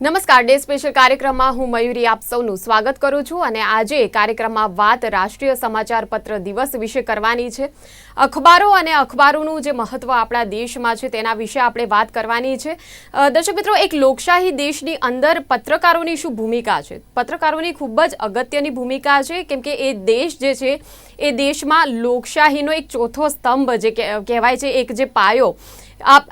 નમસ્કાર, day special કાર્યક્રમમાં હું મયુરી આપ સૌનું સ્વાગત કરું છું અને આજે કાર્યક્રમમાં વાત રાષ્ટ્રીય સમાચાર પત્ર દિવસ વિશે કરવાની છે. અખબારો અને અખબારોનું જે મહત્વ આપણા દેશમાં છે તેના વિશે આપણે વાત કરવાની છે. દર્શક મિત્રો, એક લોકશાહી દેશની અંદર પત્રકારોની શું ભૂમિકા છે? પત્રકારોની ખૂબ જ અગત્યની ભૂમિકા છે, કેમ કે એ દેશ જે છે, એ દેશમાં લોકશાહીનો એક ચોથો સ્તંભ જે કહેવાય છે, એક જે પાયો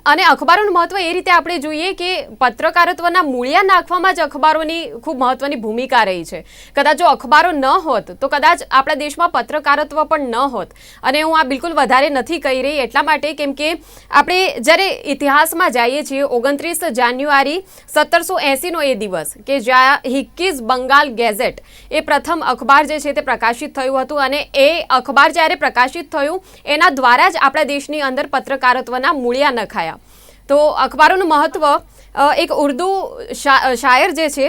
અને અખબારોનું મહત્વ એ રીતે આપણે જોઈએ કે પત્રકારત્વના મૂળિયા નાખવામાં જ અખબારોની ખૂબ મહત્વની ભૂમિકા રહી છે. કદાચ જો અખબારો ન હોત, તો કદાચ આપણા દેશમાં પત્રકારત્વ પણ ન હોત. અને હું આ બિલકુલ વધારે નથી કહી રહી એટલા માટે કેમ કે આપણે જ્યારે ઇતિહાસમાં જઈએ છીએ, ઓગણત્રીસ જાન્યુઆરી સત્તરસો એંસીનો એ દિવસ કે જ્યાં હિક્કીઝ બંગાલ ગેઝેટ એ પ્રથમ અખબાર જે છે તે પ્રકાશિત થયું હતું અને એ અખબાર જ્યારે પ્રકાશિત થયું, એના દ્વારા જ આપણા દેશની અંદર પત્રકારત્વના મૂળિયા નખાયા તો અખબારોનું મહત્વ એક ઉર્દુ શાયર જે છે,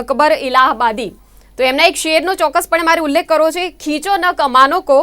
અકબર ઇલાહાબાદી. તો એમના એક શેરનો ચોક્કસપણે મારે ઉલ્લેખ કરવો છે, ખીંચો ન કમાનો કો,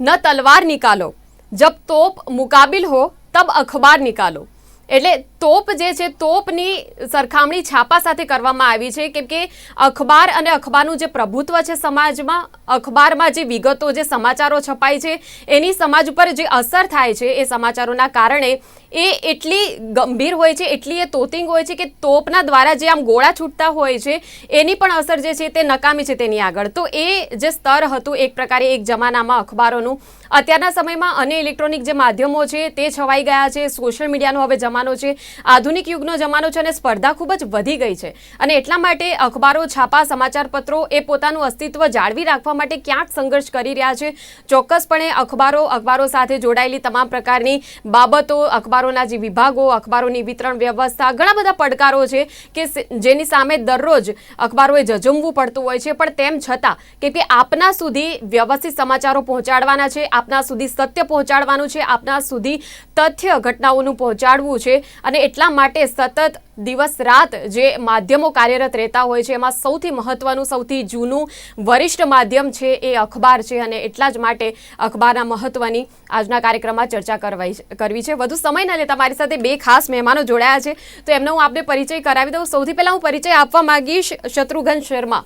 ન તલવાર નિકાલો. જબ તોપ મુકાબિલ હો, તબ અખબાર નિકાલો. એટલે તોપ જે છે, તોપની સરખામણી છાપા સાથે કરવામાં આવી છે, કેમ કે અખબાર અને અખબારનું જે પ્રભુત્વ છે સમાજમાં, અખબારમાં જે વિગતો, જે સમાચારો છપાય છે, એની સમાજ ઉપર જે અસર થાય છે, એ સમાચારોના કારણે એ એટલી ગંભીર હોય છે, એટલી એ તોતિંગ હોય છે કે તોપના દ્વારા જે આમ ગોળા છૂટતા હોય છે, એની પણ અસર જે છે તે નકામી છે તેની આગળ. તો એ જે સ્તર હતું એક પ્રકારે એક જમાનામાં અખબારોનું. અત્યારના સમયમાં અને ઇલેક્ટ્રોનિક જે માધ્યમો છે તે છવાઈ ગયા છે, સોશિયલ મીડિયાનો હવે જમાનો છે આધુનિક યુગનો જમાનો છે અને સ્પર્ધા ખૂબ જ વધી ગઈ છે. અને એટલા માટે અખબારો, છાપા સમાચાર પત્રો એ પોતાનું અસ્તિત્વ જાળવી રાખવા માટે ક્યાંક સંઘર્ષ કરી રહ્યા છે. ચોક્કસપણે અખબારો અખબારો સાથે જોડાયેલી તમામ પ્રકારની બાબતો, અખબારોના જે વિભાગો, અખબારોની વિતરણ વ્યવસ્થા, ઘણા બધા પડકારો છે કે જેની સામે દરરોજ અખબારોએ જજુમવું પડતું હોય છે. પણ તેમ છતાં, કે કે આપના સુધી વ્યવસ્થિત સમાચારો પહોંચાડવાના છે, આપના સુધી સત્ય પહોંચાડવાનું છે, આપના સુધી તથ્ય ઘટનાઓનું પહોંચાડવું છે અને એટલા માટે સતત દિવસ રાત જે માધ્યમો કાર્યરત રહેતા હોય છે, એમાં સૌથી મહત્વનું, સૌથી જૂનું વરિષ્ઠ માધ્યમ છે એ અખબાર છે અને એટલા જ માટે અખબારના મહત્વની આજના કાર્યક્રમમાં ચર્ચા કરવાઈ કરવી છે. વધુ સમય ન લેતા મારી સાથે બે ખાસ મહેમાનો જોડાયા છે. તો એમનો હું આપને પરિચય કરાવી દઉં. સૌથી પહેલાં હું પરિચય આપવા માંગીશ શત્રુઘ્ન શર્મા.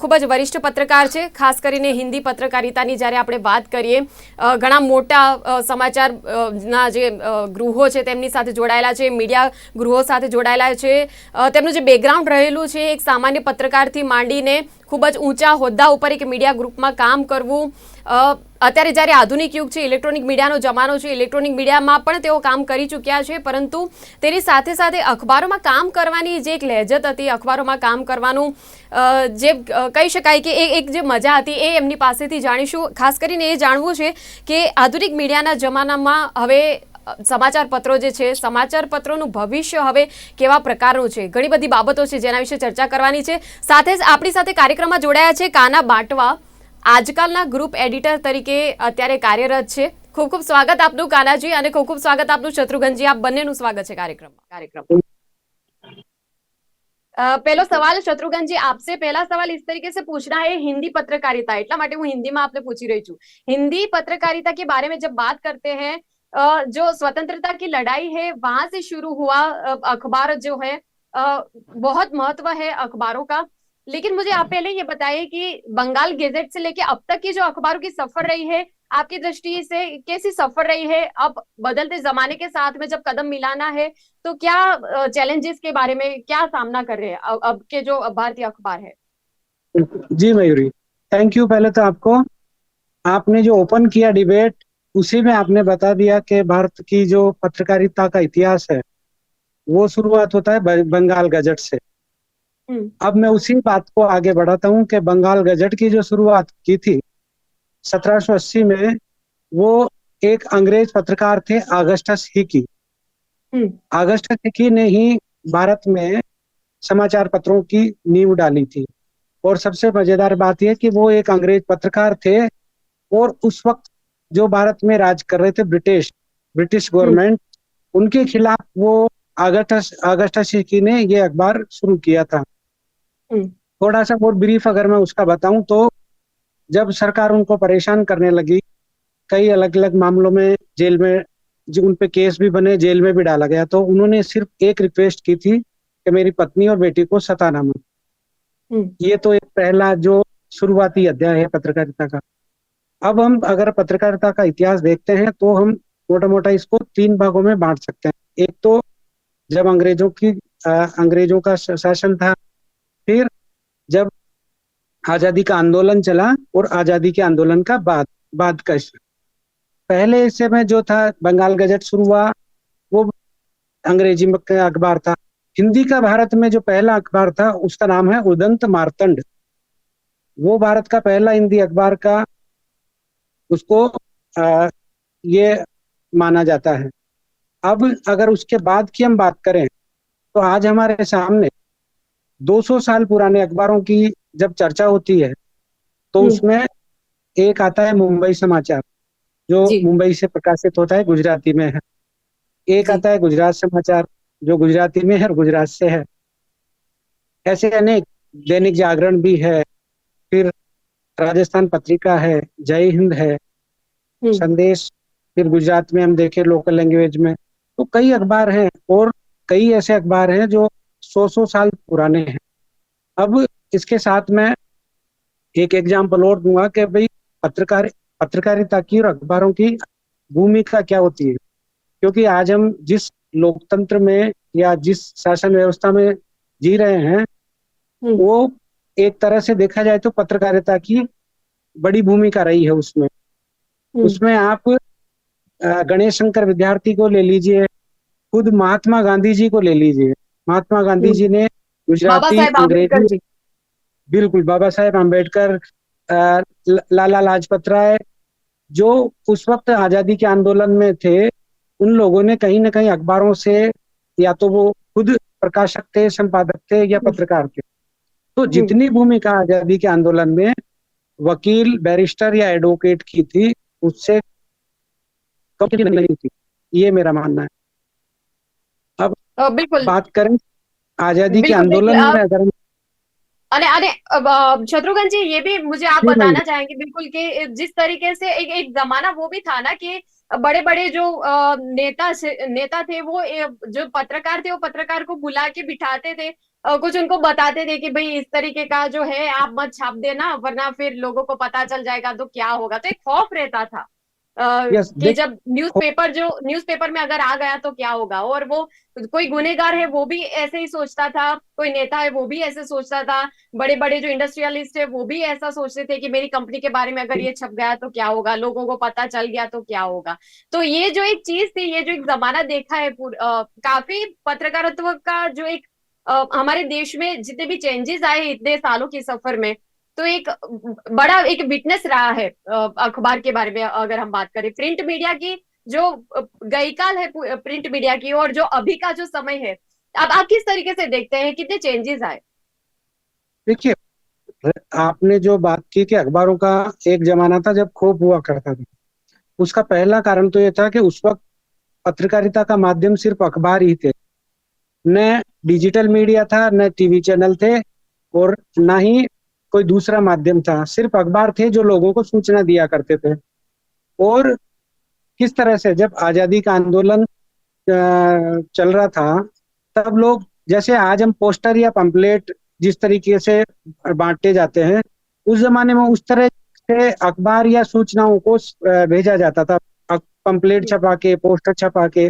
ખૂબ જ વરિષ્ઠ પત્રકાર છે. ખાસ કરીને હિન્દી પત્રકારિતાની જ્યારે આપણે વાત કરીએ ઘણા મોટા સમાચારના જે ગૃહો છે, તેમની સાથે જોડાયેલા છે, મીડિયા ગૃહો સાથે જોડાયેલા છે. તેમનું જે બેકગ્રાઉન્ડ રહેલું છે, એક સામાન્ય પત્રકારથી માંડીને ખૂબ જ ઊંચા હોદ્દા ઉપર એક મીડિયા ગ્રુપમાં કામ કરવું. અત્યારે જ્યારે આધુનિક યુગ છે ઇલેક્ટ્રોનિક મીડિયાનો જમાનો છે ઇલેક્ટ્રોનિક મીડિયામાં પણ તેઓ કામ કરી ચૂક્યા છે, પરંતુ તેની સાથે સાથે અખબારોમાં કામ કરવાની જે એક લહેજત હતી, અખબારોમાં કામ કરવાનું જે કહી શકાય કે એ એક જે મજા હતી એ એમની પાસેથી જાણીશું. ખાસ કરીને એ જાણવું છે કે આધુનિક મીડિયાના જમાનામાં હવે સમાચાર પત્રો જે છે સમાચાર પત્રોનું ભવિષ્ય હવે કેવા પ્રકારનું છે ઘણી બધી બાબતો છે જેના વિશે ચર્ચા કરવાની છે સાથે જ આપણી સાથે કાર્યક્રમમાં જોડાયા છે કાના બાટવા આજકાલના ગ્રુપ એડિટર તરીકે અત્યારે કાર્યરત છે ખૂબ ખૂબ સ્વાગત આપનું કાનાજી અને ખૂબ ખૂબ સ્વાગત આપનું શત્રુઘ્નજી આપ બંનેનું સ્વાગત છે કાર્યક્રમમાં કાર્યક્રમ अ, पहला सवाल शत्रुघ्न जी आपसे पहला सवाल इस तरीके से पूछना है हिंदी पत्रकारिता એટલા માટે હું હિન્દીમાં આપને પૂછી રહી છું हिंदी पत्रकारिता के बारे में जब बात करते हैं अ, जो स्वतंत्रता की लड़ाई है, वहाँ से शुरू हुआ अखबार जो है बहुत महत्व है अखबारों का। लेकिन मुझे आप पहले ये बताइए कि बंगाल गेजेट से लेके अब तक की जो अखबारों की सफ़र रही है, आपकी दृष्टि से कैसी सफ़र रही है? अब बदलते जमाने के साथ में जब कदम मिलाना है तो क्या चैलेंजेस के बारे में क्या सामना कर रहे हैं? अब अब के जो भारतीय अखबार है। जी मयूरी थैंक यू पहले तो आपको। आपने जो ओपन किया डिबेट उसी में आपने बता दिया कि भारत की जो पत्रकारिता का इतिहास है वो शुरुआत होता है बंगाल गजट से हम्म। अब मैं उसी बात को आगे बढ़ाता हूँ कि बंगाल गजट की जो शुरुआत की थी 1780 में वो एक अंग्रेज़ पत्रकार थे आगस्टस हिकी हम्म। आगस्टस हिकी ने ही भारत में समाचार पत्रों की नींव डाली थी और सबसे मज़ेदार बात यह कि वो एक अंग्रेज़ पत्रकार थे और उस वक्त जो भारत में राज कर रहे थे ब्रिटिश ब्रिटिश गवर्नमेंट उनके खिलाफ वो अगस्टस हिकी ने ये अखबार शुरू किया था। हम्म। थोड़ा सा बहुत ब्रीफ अगर मैं उसका बताऊँ तो जब सरकार उनको परेशान करने लगी कई अलग अलग मामलों में जेल में जो उन पे केस भी बने जेल में भी डाला गया तो उन्होंने सिर्फ़ एक रिक्वेस्ट की थी कि मेरी पत्नी और बेटी को सताना मत। हम्म, ये तो एक पहला जो शुरुआती अध्याय है पत्रकारिता का। अब हम अगर पत्रकारिता का इतिहास देखते हैं तो हम मोटा मोटा इसको तीन भागों में बांट सकते हैं। एक तो जब अंग्रेज़ों की अ, अंग्रेज़ों का शासन था फिर जब आज़ादी का आंदोलन चला और आज़ादी के आंदोलन का बाद बाद का पहले हिस्से में जो था बंगाल गजट शुरू हुआ वो अंग्रेज़ी में अखबार था। हिंदी का भारत में जो पहला अखबार था उसका नाम है उदंत मारतंड। वो भारत का पहला हिंदी अखबार का उसको आ, ये माना जाता है। अब अगर उसके बाद की हम बात करें तो आज हमारे सामने 200 साल पुराने अखबारों की जब चर्चा होती है तो हम्म। उसमें एक आता है मुंबई समाचार जो मुंबई से प्रकाशित होता है गुजराती में है। एक आता है गुजरात समाचार जो गुजराती में है और गुजरात से है। ऐसे अनेक दैनिक जागरण भी है फिर राजस्थान पत्रिका है जय हिंद है हम्म, संदेश फिर गुजरात में हम देखे लोकल लैंग्वेज में तो कई अखबार हैं और कई ऐसे अखबार हैं जो सौ सौ साल पुराने हैं। अब इसके साथ मैं एक एग्ज़ाम्पल और दूँगा कि भाई पत्रकार पत्रकारिता की और अखबारों की भूमिका क्या होती है? क्योंकि आज हम जिस लोकतंत्र में या जिस शासन व्यवस्था में जी रहे हैं हम्म, वो एक तरह से देखा जाए तो पत्रकारिता की बड़ी भूमिका रही है उसमें। हम्म, उसमें आप गणेश शंकर विद्यार्थी को ले लीजिए खुद महात्मा गांधी जी को ले लीजिए। महात्मा गांधी हम्म। जी ने गुजराती अंग्रेज़ी बिल्कुल बाबा साहेब आम्बेडकर अ, लाला लाजपत राय जो उस वक्त आज़ादी के आंदोलन में थे उन लोगों ने कहीं ना कहीं अखबारों से या तो वो खुद प्रकाशक थे संपादक थे या हम्म। पत्रकार थे। तो हम्म। जितनी भूमिका आज़ादी के आंदोलन में वकील बैरिस्टर या एडवोकेट की थी उससे कम नहीं थी? ये मेरा मानना है। अब बिल्कुल। बात करें आज़ादी के आंदोलन में अगर अरे अरे शत्रुघ्न जी ये भी मुझे आप बताना चाहेंगे बिल्कुल कि जिस तरीके से एक एक जमाना वो भी था ना कि बड़े बड़े जो नेता नेता थे वो जो पत्रकार थे वो पत्रकार को बुला के बिठाते थे। कुछ उनको बताते थे कि भाई इस तरीके का जो है आप मत छाप देना वरना फिर लोगों को पता चल जाएगा तो क्या होगा। तो एक खौफ रहता था। अ, Yes, कि जब न्यूज़पेपर जो न्यूज़पेपर में अगर आ गया तो क्या होगा? और वो कोई गुनेगार है वो भी ऐसे ही सोचता था कोई नेता है वो भी ऐसे सोचता था बड़े बड़े जो इंडस्ट्रियलिस्ट है वो भी ऐसा सोचते थे कि मेरी कंपनी के बारे में अगर ये छप गया तो क्या होगा? लोगों को पता चल गया तो क्या होगा? तो ये जो एक चीज़ थी ये जो एक जमाना देखा है पूर- अ, काफ़ी पत्रकारित्व का जो एक हमारे देश में जितने भी चेंजेस आए इतने सालों के सफ़र में तो एक बड़ा एक विटनेस रहा है अखबार के बारे में अगर हम बात करें। प्रिंट मीडिया की जो गईकाल है प्रिंट मीडिया की और जो अभी का जो समय है, अब आप किस तरीके से देखते हैं? कितने चेंजेस आए? देखिए, आपने जो बात की कि अखबारों का एक जमाना था जब खोप हुआ करता था, उसका पहला कारण तो ये था कि उस वक्त पत्रकारिता का माध्यम सिर्फ़ अखबार ही थे। न डिजिटल मीडिया था, न टीवी चैनल थे और ना ही कोई दूसरा माध्यम था। सिर्फ़ अखबार थे जो लोगों को सूचना दिया करते थे। और किस तरह से जब आज़ादी का आंदोलन चल रहा था, तब लोग जैसे आज हम पोस्टर या पंपलेट जिस तरीके से बांटे जाते हैं, उस जमाने में उस तरह से अखबार या सूचनाओं को भेजा जाता था। पंपलेट छपा के, पोस्टर छपा के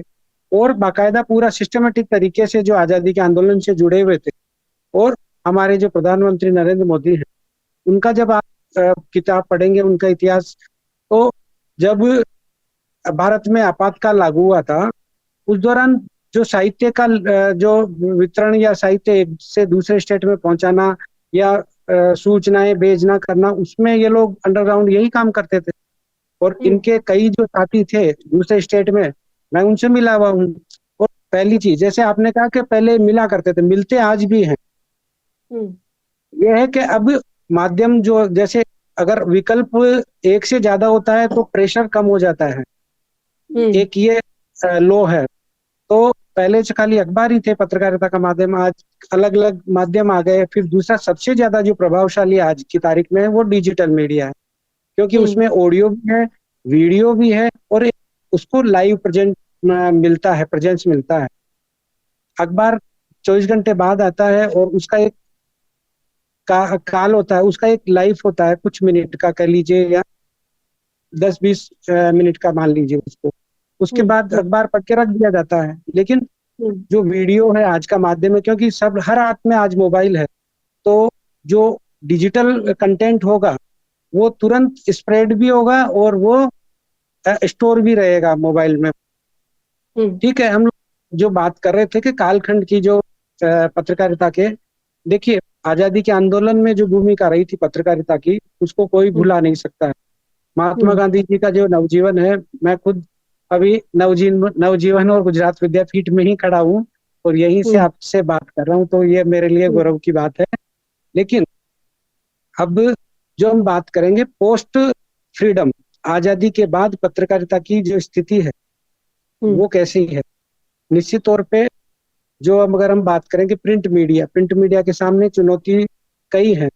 और बाकायदा पूरा सिस्टमेटिक तरीके से जो आज़ादी के आंदोलन से जुड़े हुए थे और हमारे जो प्रधानमंत्री नरेंद्र मोदी हैं उनका जब आप किताब पढ़ेंगे उनका इतिहास तो जब भारत में आपातकाल लागू हुआ था उस दौरान जो साहित्य का जो वितरण या साहित्य एक से दूसरे स्टेट में पहुंचाना या सूचनाएँ भेजना करना उसमें ये लोग अंडरग्राउंड यही काम करते थे और हम्म। इनके कई जो साथी थे दूसरे स्टेट में मैं उनसे मिला हुआ हूँ। और पहली चीज़ जैसे आपने कहा कि पहले मिला करते थे मिलते आज भी हैं। हम्म। ये है कि अब माध्यम जो जैसे अगर विकल्प एक से ज़्यादा होता है तो प्रेशर कम हो जाता है। हम्म। एक ये लो है। तो पहले से खाली अखबार ही थे पत्रकारिता का माध्यम आज अलग अलग माध्यम आ गए फिर दूसरा सबसे ज़्यादा जो प्रभावशाली आज की तारीख में है वो डिजिटल मीडिया है। क्योंकि हम्म। उसमें ऑडियो भी है वीडियो भी है और उसको लाइव प्रेजेंट मिलता है प्रेजेंस मिलता है। अखबार चौबीस घंटे बाद आता है और उसका एक का, काल होता है उसका एक लाइफ होता है कुछ मिनट का कह लीजिए या दस बीस मिनट का मान लीजिए उसको। उसके बाद हम्म। अखबार पढ़ के रख दिया जाता है। लेकिन हम्म, जो वीडियो है आज का माध्यम है क्योंकि सब हर हाथ में आज मोबाइल है तो जो डिजिटल कंटेंट होगा वो तुरंत स्प्रेड भी होगा और वो स्टोर भी रहेगा मोबाइल में। ठीक है हम जो बात कर रहे थे कि कालखंड की जो पत्रकारिता के देखिए आज़ादी के आंदोलन में जो भूमिका रही थी पत्रकारिता की उसको कोई भुला नहीं सकता है महात्मा हम्म। गांधी जी का जो नवजीवन है मैं खुद अभी नवजीवन नवजीवन और गुजरात विद्यापीठ में ही खड़ा हूँ और यहीं से हम्म। आपसे बात कर रहा हूँ तो ये मेरे लिए हम्म। गौरव की बात है लेकिन अब जो हम बात करेंगे पोस्ट फ्रीडम आज़ादी के बाद पत्रकारिता की जो स्थिति है हम्म। वो कैसी है निश्चित तौर पे जो हम अगर हम बात करेंगे प्रिंट मीडिया प्रिंट मीडिया के सामने चुनौती कई है।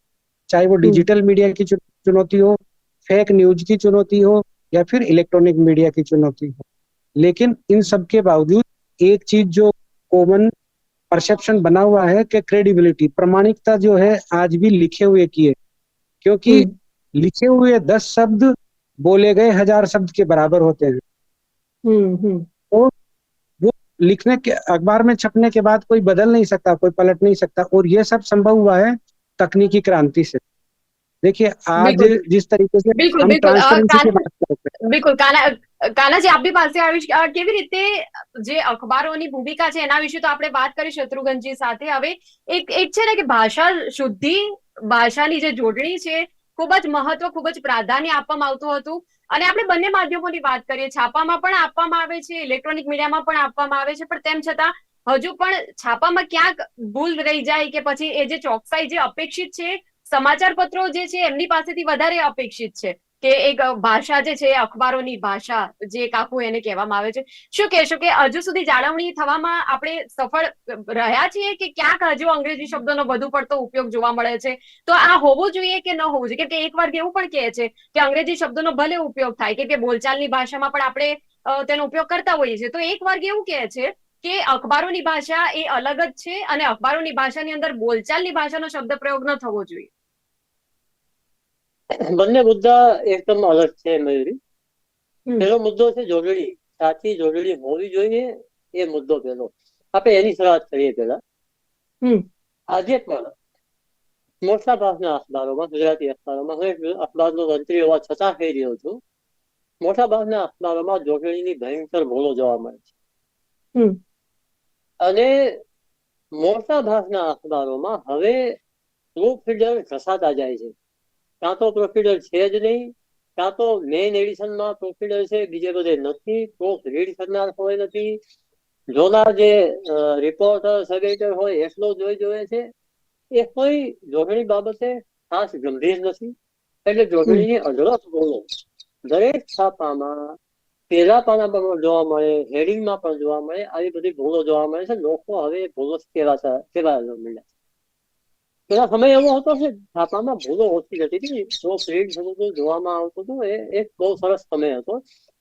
चाहे वो डिजिटल मीडिया की चुनौती हो फेक न्यूज़ की चुनौती हो या फिर इलेक्ट्रॉनिक मीडिया की चुनौती हो। लेकिन इन सब के बावजूद एक चीज़ जो कॉमन परसेप्शन बना हुआ है कि क्रेडिबिलिटी प्रमाणिकता जो है आज भी लिखे हुए की है क्योंकि हम्म। लिखे हुए दस शब्द बोले गए हज़ार शब्द के बराबर होते हैं। हम्म, हम्म, लिखने के अखबार में छपने के बाद कोई बदल नहीं सकता कोई पलट नहीं सकता और ये सब संभव हुआ है तकनीकी क्रांति से देखिए आज बिल्कुल। जिस तरीके से बिल्कुल, हम बिल्कुल। अ, ट्रांसपेरेंसी की कान- बात करते हैं બિલકુલ કાના કાનાજી આપની પાસે આવીશ અ, કેવી રીતે જે અખબારોની ભૂમિકા છે એના વિશે તો આપણે વાત કરી શત્રુઘ્નજી સાથે હવે એક એક છે ને કે ભાષા શુદ્ધિ ભાષાની જે જોડણી છે ખૂબ જ મહત્વ ખૂબ જ પ્રાધાન્ય આપવામાં આવતું હતું અને આપણે બંને માધ્યમોની વાત કરીએ, છાપામાં પણ આપવામાં આવે છે, ઇલેક્ટ્રોનિક મીડિયામાં પણ આપવામાં આવે છે, પણ તેમ છતાં હજુ પણ છાપામાં ક્યાંક ભૂલ રહી જાય કે પછી એ જે ચોકસાઈ જે અપેક્ષિત છે સમાચાર પત્રો જે છે, એમની પાસેથી વધારે અપેક્ષિત છે. કે એક ભાષા જે છે, અખબારોની ભાષા, જે કાકુ એને કહેવામાં આવે છે. શું કહેશો કે હજુ સુધી જાળવણી થવામાં આપણે સફળ રહ્યા છીએ કે ક્યાંક હજુ અંગ્રેજી શબ્દોનો વધુ પડતો ઉપયોગ જોવા મળે છે? તો આ હોવું જોઈએ કે ન હોવું જોઈએ? કે એક વર્ગ એવું પણ કહે છે કે અંગ્રેજી શબ્દોનો ભલે ઉપયોગ થાય કે કે બોલચાલની ભાષામાં પણ આપણે તેનો ઉપયોગ કરતા હોઈએ છીએ. તો એક વર્ગ એવું કહે છે કે અખબારોની ભાષા એ અલગ જ છે અને અખબારોની ભાષાની અંદર બોલચાલની ભાષાનો શબ્દ પ્રયોગ ન થવો જોઈએ. બંને મુદ્દા એકદમ અલગ છે મયુરી પેલો મુદ્દો છે જોડણી સાચી જોડણી હોવી જોઈએ એ મુદ્દો પેલો આપણે એની શરૂઆત કરીએ પેલા. આજે પણ મોટા ભાગના અખબારોમાં ગુજરાતી અખબારોમાં હું અખબારનો મંત્રી હોવા છતાં કહી રહ્યો છું મોટા ભાગના અખબારોમાં જોડણીની ભયંકર ભૂલો જોવા મળે છે. અને મોટા ભાગના અખબારોમાં હવે પ્રૂફ રીડર ઘસાતા જાય છે. કાં તો પ્રોફિડર છે જ નહીં. કાં તો મેઇન એડિશનમાં પ્રોફિડર છે, બીજે બધે નથી. પ્રૂફ રીડ કરનાર હોય નથી. જોનાર જે રિપોર્ટર સબ એડિટર હોય, એટલો જોઈ જોવે છે. એ કોઈ જોડણી બાબતે ખાસ ગંભીર નથી. એટલે જોડણીની અઢળક બોલો. દરેક છાપામાં પેલા પાના પણ જોવા મળે હેડિંગમાં પણ જોવા મળે, આવી બધી ભૂલો જોવા મળે છે. લોકો હવે ભૂલો કેવા કેવા મળ્યા પેલા સમય એવો હતો કે છાપામાં ભૂલો ઓછી જતી હતી જો પ્રિન્ટ થતું હતું જોવામાં આવતું હતું એ એક બહુ સરસ સમય હતો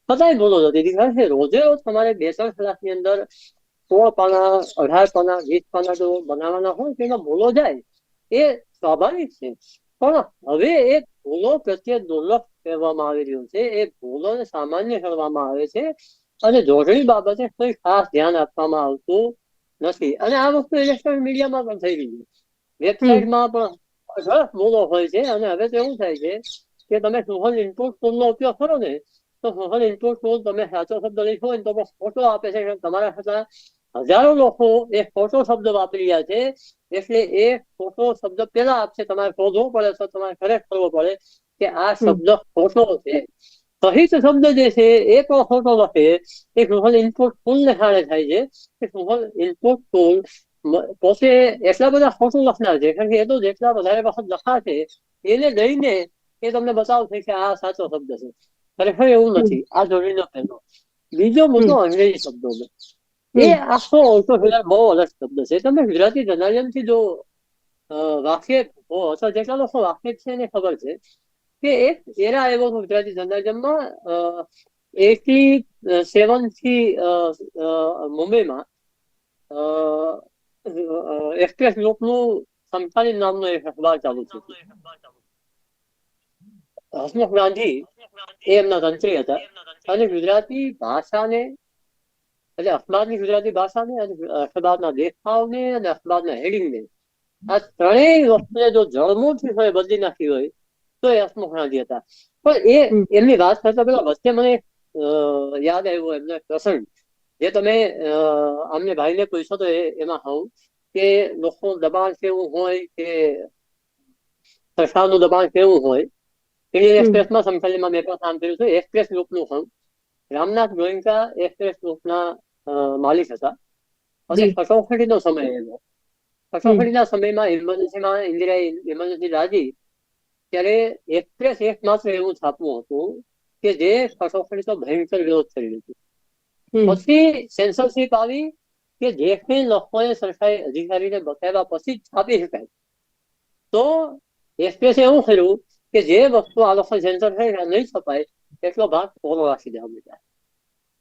છતાંય ભૂલો જતી હતી કારણ કે રોજે રોજ તમારે બે ત્રણ કલાકની અંદર સોળ પાના અઢાર પાના વીસ પાના જો બનાવવાના હોય તેમાં ભૂલો જાય એ સ્વાભાવિક છે પણ હવે એક ભૂલો પ્રત્યે દુર્લભ કહેવામાં આવી રહ્યું છે એ ભૂલોને સામાન્ય કરવામાં આવે છે અને જોડણી બાબતે કોઈ ખાસ ધ્યાન આપવામાં આવતું નથી અને આ વસ્તુ ઇલેક્ટ્રોનિક મીડિયામાં પણ થઈ રહી છે વેબસાઇટમાં પણ સરસ ભૂલો હોય છે. અને હવે તો એવું થાય છે કે તમે સુહલ ઇનપુટ ટૂલનો ઉપયોગ કરો ને તો સુહલ ઇનપુટ ટૂલ તમે સાચો શબ્દ હોય ને તો ફોટો આપે છે. તમારા કરતા હજારો લોકો એ ફોટો શબ્દ વાપરી રહ્યા છે. એટલે એ ફોટો શબ્દ પેલા આપશે. તમારે શોધવો પડે તો તમારે કરેક્ટ કરવો પડે કે આ શબ્દ ખોટો છે. સહિત શબ્દ જે છે એ પણ ખોટો લખે. એ સુહલ ઇનપુટ ટૂલ ને કારણે થાય છે. કે સુહલ ઇનપુટ ટૂલ પોતે એટલા બધા ખોટું લખનાર છે. કારણ કે એ તો જેટલા વધારે વખત લખાશે એને લઈને એ તમને બતાવશે કે આ સાચો શબ્દ છે. ખરેખર એવું નથી. આ જોડીનો પહેલો. બીજો મુદ્દો અંગ્રેજી શબ્દોનો. એ આખો ઓછો ફિલહાલ બહુ અલગ શબ્દ છે. તમે ગુજરાતી જર્નાલિઝમથી જો વાકેફ હો અથવા જેટલા લોકો વાકેફ છે એને ખબર છે કે એક એરા એવો ગુજરાતી જર્નાલિઝમમાં એટી સેવનથી મુંબઈમાં એક્સપ્રેસ ગ્રુપનું સમકાલીન નામનો એક અખબાર ચાલુ છે હસમુખ ગાંધી એ એમના તંત્રી હતા અને ગુજરાતી ભાષાને એટલે અખબારની ગુજરાતી ભાષાને અને અખબારના દેખાવને અને અખબારના હેડિંગને આ ત્રણેય વસ્તુને જો જળમૂળથી હોય બદલી નાખી હોય તો એ હસમુખ ગાંધી હતા પણ એ એમની વાત કરતા પેલા વચ્ચે મને યાદ આવ્યો એમનો પ્રસંગ જે તમે અમને ભાઈને પૂછો તો એમાં હોઉં કે લોકો દબાણ કેવું હોય કે સરકારનું દબાણ કેવું હોય ઇન્ડિયન. એક્સપ્રેસમાં સમકાલીનમાં મેં પણ કામ કર્યું છે એક્સપ્રેસ ગ્રુપનું હોઉં રામનાથ ગોયંકા એક્સપ્રેસ ગ્રુપના માલિક હતા અને જી. સમય એનો કટોકટીના સમયમાં ઇમરજન્સીમાં ઇન્દિરા ઇમરજન્સી રાજી ત્યારે એક્સપ્રેસ એકમાત્ર એવું છાપવું હતું કે જે કટોકટીનો ભયંકર વિરોધ કરી લીધું હમ. પછી સેન્સરશિપ આવી કે કંઈ લોકોએ સરકારી અધિકારીને બતાવ્યા પછી છાપી શકાય. તો એક્સપ્રેસે એવું કર્યું કે જે વસ્તુ આ લોકો સેન્સર થઈ નહીં છપાય, એટલો ભાગ કોરો રાખી દેવા બધા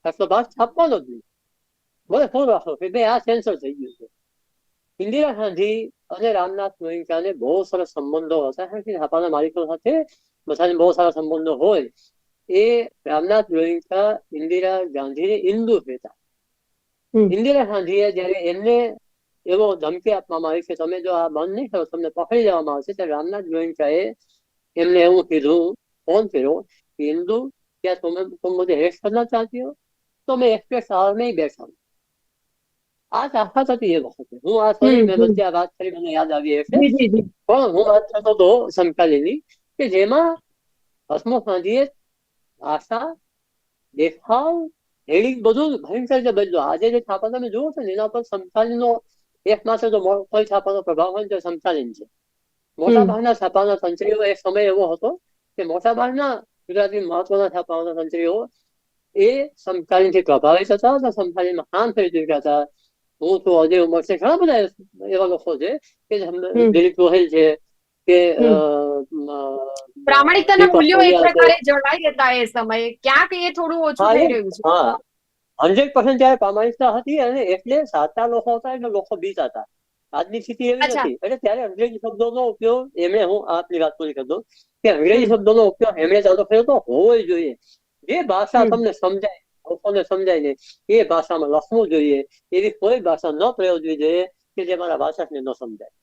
એટલો ભાગ છાપવાનો જ નહીં. બોલે કોણ રાખો કે ભાઈ, આ સેન્સર થઈ ગયું છે. ઇન્દિરા ગાંધી અને રામનાથ ગોયંકાને બહુ સરસ સંબંધો હતા. કે છાપાના માલિકો સાથે બધાને બહુ સારા સંબંધો હોય. એ રામનાથ ગોયંકા ઇન્દિરા ગાંધીને ઇન્દુ કહેતા હમ. ઇન્દિરા ગાંધીએ જ્યારે એમને એવો ધમકી આપવામાં આવી કે તમે જો આ બંધ નહીં કરો તમને પકડી લેવામાં આવશે ત્યારે રામનાથ ગોયંકાએ એમને એવું કીધું ફોન કર્યો કે ઇન્દુ क्या तुम्हें तुम मुझे हेल्प करना चाहती हो तो मैं एक्सप्रेस आवर में ही बैठा हूँ આ તાકાત હતી એ વખતે હું આ સોરી હમ, મેં હમ. વચ્ચે આ વાત કરી મને યાદ આવી એટલે જી જી જી પણ હું વાત કરતો હતો સમકાલીની કે જેમાં હસમુખ ગાંધીએ આશા દેખાવ હેડિંગ બધું ભયંકર છે બદલ્યું આજે જે છાપા તમે જુઓ છો ને એના પર સમકાલીનનો એકમાત્ર જો મો- કોઈ છાપાનો પ્રભાવ હોય તો સમકાલીન છે. મોટા ભાગના છાપાના તંત્રીઓ એક સમય એવો હતો કે મોટા ભાગના ગુજરાતી મહત્વના છાપાઓના સંચયો એ સમકાલીનથી પ્રભાવિત હતા અને સમકાલીન હાન થઈ ચુક્યા હતા. હું તો અજય ઉમર છે. ઘણા બધા એવા લોકો છે કે દિલીપ ગોહિલ છે કે પ્રામાણિકતાના મૂલ્યો એક પ્રકારે જળવાઈ હતા એ સમયે. ક્યાંક એ થોડું ઓછું થઈ રહ્યું છે. હા. હંડ્રેડ પર્સન્ટ જયારે પ્રામાણિકતા હતી અને એટલે સાચા લોકો હતા એટલે લોકો બીતા હતા. આજની સ્થિતિ એવી નથી. એટલે ત્યારે અંગ્રેજી શબ્દોનો ઉપયોગ એમણે હું આપની વાત પૂરી કરી દઉં કે અંગ્રેજી. શબ્દોનો ઉપયોગ એમણે ચાલતો કર્યો તો હોવો જોઈએ. જે ભાષા તમને સમજાય લોકોને સમજાય ને એ ભાષામાં લખવું જોઈએ. એવી કોઈ ભાષા ન પ્રયોજવી જોઈએ કે જે મારા ભાષાને ન સમજાય.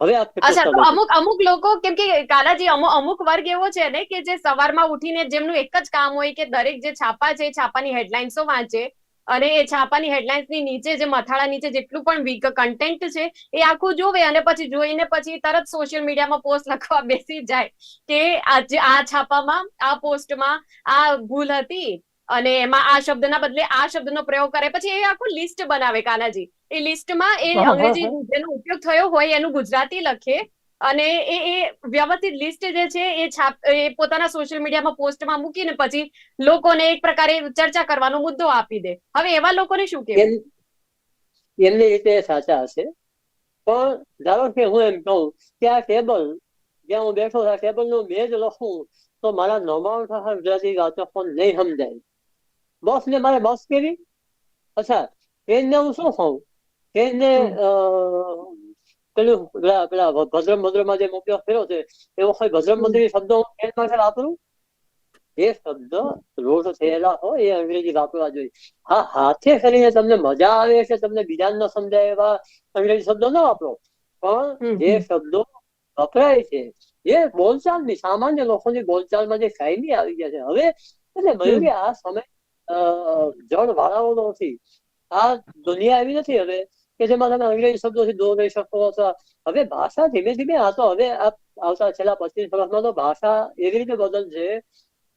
હવે અચ્છા તો અમુક અમુક લોકો કેમ કે કાલાજી અમુક અમુક વર્ગ એવો છે ને કે જે સવારમાં ઉઠીને જેમનું એક જ કામ હોય કે દરેક જે છાપા છે છાપાની હેડલાઇન્સો વાંચે અને એ છાપાની હેડલાઇન્સની નીચે જે મથાળા નીચે જેટલું પણ કન્ટેન્ટ છે એ આખું જોવે અને પછી જોઈને પછી તરત સોશિયલ મીડિયામાં પોસ્ટ લખવા બેસી જાય કે આજે આ છાપામાં આ પોસ્ટમાં આ ભૂલ હતી. અને એમાં આ શબ્દના બદલે આ શબ્દનો પ્રયોગ કરે. પછી એ આખું લિસ્ટ બનાવે કાનાજી. એ લિસ્ટમાં એ અંગ્રેજી જેનો ઉપયોગ થયો હોય એનું ગુજરાતી લખે અને એ એ વ્યવસ્થિત લિસ્ટ જે છે એ છાપ એ પોતાના સોશિયલ મીડિયામાં પોસ્ટમાં મૂકીને પછી લોકોને એક પ્રકારે ચર્ચા કરવાનો મુદ્દો આપી દે. હવે એવા લોકોને શું કહેવું? એમ એમની રીતે સાચા હશે. પણ ધારો કે હું એમ કહું કે આ ટેબલ જ્યાં હું બેઠો છું, આ ટેબલનું મેજ લખું તો મારા નોર્મલ ગુજરાતી વાચકો નહીં સમજાય. બસ ને મારે બસ કેવી અચ્છા ટ્રેન હું શું ખાઉં ટ્રેન પેલું પેલા પેલા ભદ્રમ ભદ્રમાં જે ઉપયોગ કર્યો છે એવો કોઈ ભદ્રમ ભદ્રી શબ્દો હું ટ્રેન માટે વાપરું? એ શબ્દ રોજ થયેલા હોય એ અંગ્રેજી વાપરવા જોઈએ. હા હાથે કરીને તમને મજા આવે છે તમને બીજાને ન સમજાય એવા અંગ્રેજી શબ્દો ન વાપરો. પણ એ જે શબ્દો વપરાય છે એ બોલચાલની સામાન્ય લોકોની બોલચાલમાં જે કાયમી આવી ગયા છે. હવે એટલે મયુરી આ સમય જળ વાળાઓ નથી. આ દુનિયા એવી નથી હવે કે જેમાં તમે અંગ્રેજી શબ્દોથી દૂર રહી શકો અથવા હવે ભાષા ધીમે ધીમે આ તો હવે આવતા છેલ્લા પચીસ વર્ષમાં તો ભાષા એવી રીતે બદલશે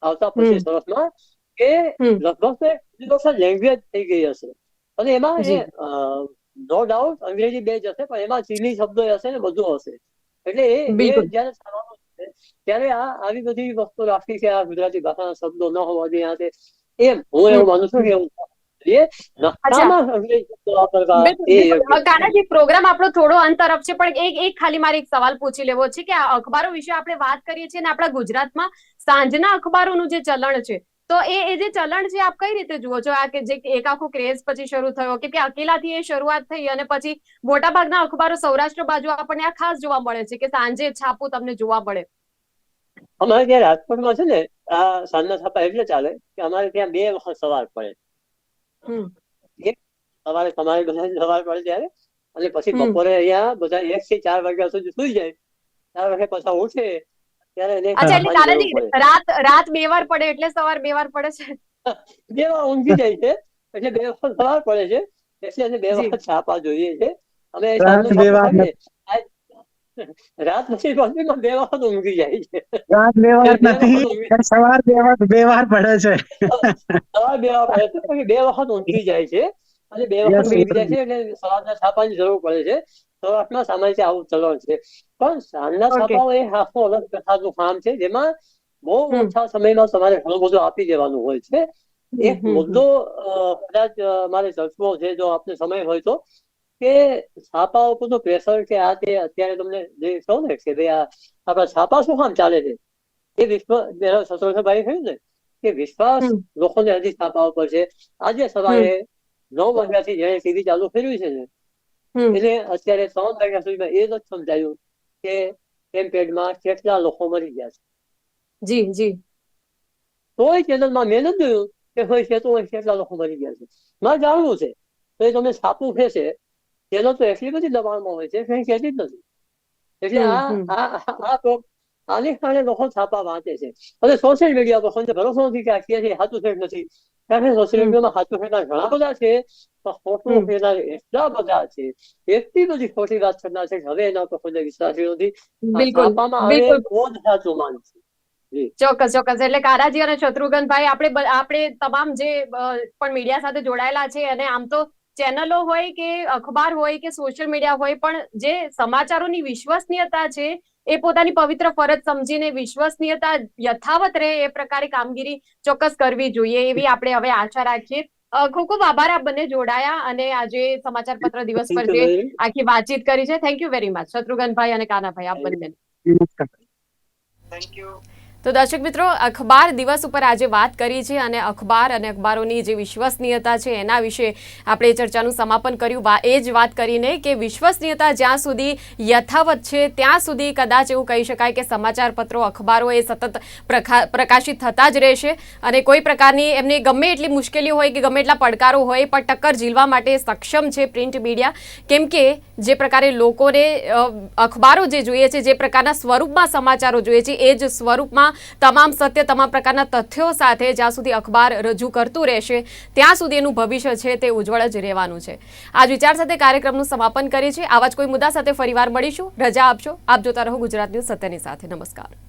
આવતા પચીસ વર્ષમાં કે લગભગ તો લેંગ્વેજ થઈ ગઈ હશે. અને એમાં નો ડાઉટ અંગ્રેજી બે જ હશે પણ એમાં ચીની શબ્દો હશે ને બધું હશે. એટલે એ જયારે ત્યારે આ આવી બધી વસ્તુ રાખી છે આ ગુજરાતી ભાષાના શબ્દો ન હોવા જોઈએ. એમ હું એવું માનું છું કે કાનાજી પ્રોગ્રામ આપણો થોડો અંત તરફ છે પણ એક એક ખાલી મારે એક સવાલ પૂછી લેવો છે કે આ અખબારો વિશે આપણે વાત કરીએ છીએ ને આપણા ગુજરાતમાં સાંજના અખબારોનું જે ચલણ છે તો એ એ જે ચલણ છે આપ કઈ રીતે જુઓ છો આ કે જે એક આખો ક્રેઝ પછી શરૂ થયો કે કે અકેલાથી એ શરૂઆત થઈ અને પછી મોટાભાગના અખબારો સૌરાષ્ટ્ર બાજુ આપણને આ ખાસ જોવા મળે છે કે સાંજે છાપું તમને જોવા મળે. અમારે ત્યાં રાજકોટમાં છે ને આ સાંજના છાપા એટલે ચાલે કે અમારે ત્યાં બે વખત સવાર પડે. એક સવારે તમારે બધા સવાર પડે ત્યારે અને પછી બપોરે અહીંયા બધા એક થી ચાર વાગ્યા સુધી સુઈ જાય. ચાર વાગે પાછા ઉઠે ત્યારે. રાત રાત બે વાર પડે એટલે સવાર બે વાર પડે છે? બે વાર ઊંઘી જાય છે એટલે બે વખત સવાર પડે છે એટલે બે વખત છાપા જોઈએ છે. અમે બે વાર રાત નથી પડતી પણ બે વખત ઊંઘી જાય છે. રાત બે વખત નથી સવાર બે વખત બે વાર પડે છે. સવાર બે વાર પડે છે બે વખત ઊંઘી જાય છે. અને બે વખત ઊંઘી જાય છે એટલે સવારના છાપાની જરૂર પડે છે. સવારમાં સામાન્ય આવું ચલણ છે. પણ સાંજના. છાપાઓ એ આખું અલગ પ્રકારનું કામ છે જેમાં બહુ. ઓછા સમયમાં તમારે ઘણું બધું આપી દેવાનું હોય છે. એક મુદ્દો કદાચ મારે ચર્ચવો છે જો આપને સમય હોય તો. કે છાપા ઉપરનું પ્રેશર કે આ તે અત્યારે તમને જે કહું ને કે ભાઈ આ આપણા છાપા શું કામ ચાલે છે? એ વિશ્વ મેરા શત્રુઘ્નભાઈ કહ્યું ને કે વિશ્વાસ લોકોને હજી છાપા ઉપર છે. આજે સવારે નવ વાગ્યાથી જેણે ટીવી ચાલુ કર્યું છે ને એટલે અત્યારે ત્રણ વાગ્યા સુધીમાં એ જ સમજાયું કે એમપેડમાં કેટલા લોકો મરી ગયા છે. જી જી. તોય ચેનલમાં મેં નથી જોયું કે હોય છે તો કેટલા લોકો મરી ગયા છે. મારે જાણવું છે તો એ તમને છાપું ખેંચે ચેનલ તો એટલી બધી દબાણમાં હોય છે કઈ કહેતી જ નથી એટલે આ આ તો આને કારણે લોકો છાપા વાંચે છે અને સોશિયલ મીડિયા પર કોઈને ભરોસો નથી કે આ કે સાચું છે નથી કારણ કે સોશિયલ. મીડિયામાં સાચું ફેરનાર ઘણા બધા છે પણ ખોટું. ફેરનાર એટલા બધા છે એટલી બધી ખોટી વાત કરનાર છે હવે એના પર કોઈને વિશ્વાસ નથી છાપામાં બિલકુલ કોણ સાચું માનશે ચોક્કસ ચોક્કસ એટલે કારાજી અને શત્રુઘ્નભાઈ આપણે આપણે તમામ જે પણ મીડિયા સાથે જોડાયેલા છે અને આમ તો ચેનલો હોય કે અખબાર હોય કે સોશિયલ મીડિયા હોય પણ જે સમાચારોની વિશ્વસનીયતા છે એ પોતાની પવિત્ર ફરજ સમજીને વિશ્વસનીયતા યથાવત રહે એ પ્રકારે કામગીરી ચોક્કસ કરવી જોઈએ એવી આપણે હવે આશા રાખીએ. ખૂબ ખૂબ આભાર આપ બંને જોડાયા અને આજે સમાચાર પત્ર દિવસ પર જે આખી વાતચીત કરી છે. થેન્ક યુ વેરી મચ શત્રુઘ્નભાઈ અને કાનાભાઈ આપ બંને થેન્ક યુ તો દર્શક મિત્રો, અખબાર દિવસ ઉપર આજે વાત કરી છે અને અખબાર અને અખબારોની જે વિશ્વસનીયતા છે એના વિશે આપણે ચર્ચાનું સમાપન કર્યું. એ જ વાત કરીને કે વિશ્વસનીયતા જ્યાં સુધી યથાવત છે, ત્યાં સુધી કદાચ એવું કહી શકાય કે સમાચાર પત્રો અખબારો એ સતત પ્રકાશિત થતા જ રહેશે અને કોઈ પ્રકારની એમને ગમે એટલી મુશ્કેલીઓ હોય કે ગમે એટલા પડકારો હોય, પણ ટક્કર ઝીલવા માટે સક્ષમ છે પ્રિન્ટ મીડિયા. કેમ કે જે પ્રકારે લોકોને અખબારો જે જોઈએ છે, જે પ્રકારના સ્વરૂપમાં સમાચારો જોઈએ છે, એ જ સ્વરૂપમાં તમામ સત્ય તમામ પ્રકારના તથ્યો સાથે જ્યાં સુધી અખબાર રજૂ કરતું રહેશે, ત્યાં સુધી એનું ભવિષ્ય છે તે ઉજ્જવળ જ રહેવાનું છે. આજ વિચાર સાથે કાર્યક્રમનું સમાપન કરીએ છીએ. આવા જ કોઈ મુદ્દા સાથે ફરીવાર મળીશું. રજા આપશો. આપ જોતા રહો ગુજરાત ન્યૂઝ સત્યની સાથે. નમસ્કાર.